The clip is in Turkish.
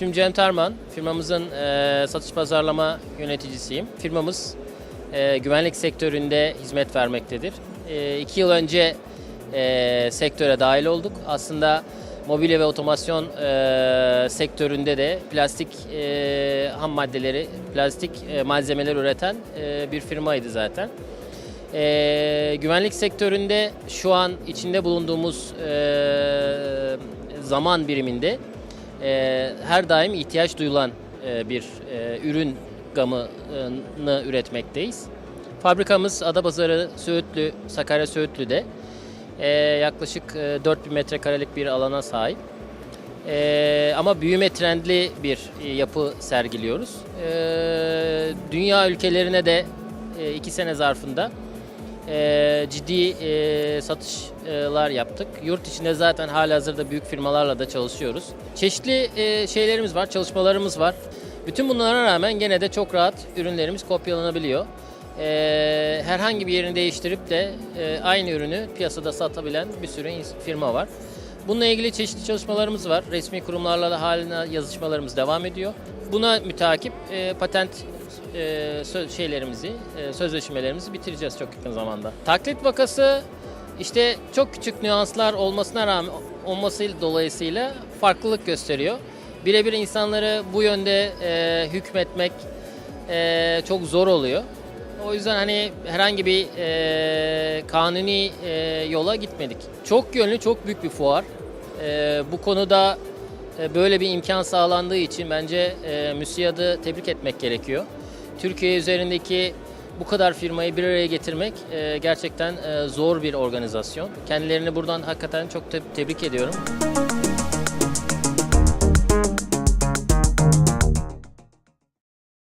İsmim Cem Tarman. Firmamızın e, satış pazarlama yöneticisiyim. Firmamız e, güvenlik sektöründe hizmet vermektedir. E, iki yıl önce e, sektöre dahil olduk. Aslında mobilya ve otomasyon e, sektöründe de plastik e, ham maddeleri, plastik e, malzemeler üreten e, bir firmaydı zaten. E, güvenlik sektöründe şu an içinde bulunduğumuz e, zaman biriminde e, her daim ihtiyaç duyulan e, bir e, ürün gamını üretmekteyiz. Fabrikamız Adapazarı Söğütlü, Sakarya Söğütlü'de e, yaklaşık e, 4000 metrekarelik bir alana sahip. E, ama büyüme trendli bir e, yapı sergiliyoruz. E, dünya ülkelerine de e, iki sene zarfında e, ciddi e, satışlar yaptık. Yurt içinde zaten halihazırda büyük firmalarla da çalışıyoruz. Çeşitli e, şeylerimiz var, çalışmalarımız var. Bütün bunlara rağmen gene de çok rahat ürünlerimiz kopyalanabiliyor. E, herhangi bir yerini değiştirip de e, aynı ürünü piyasada satabilen bir sürü firma var. Bununla ilgili çeşitli çalışmalarımız var. Resmi kurumlarla da haline yazışmalarımız devam ediyor. Buna mütakip e, patent e, sö- şeylerimizi, e, sözleşmelerimizi bitireceğiz çok yakın zamanda. Taklit vakası işte çok küçük nüanslar olmasına rağmen olması dolayısıyla farklılık gösteriyor. Birebir insanları bu yönde e, hükmetmek e, çok zor oluyor. O yüzden hani herhangi bir e, kanuni e, yola gitmedik. Çok yönlü, çok büyük bir fuar. E, bu konuda e, böyle bir imkan sağlandığı için bence e, MÜSİAD'ı tebrik etmek gerekiyor. Türkiye üzerindeki bu kadar firmayı bir araya getirmek e, gerçekten e, zor bir organizasyon. Kendilerini buradan hakikaten çok te- tebrik ediyorum.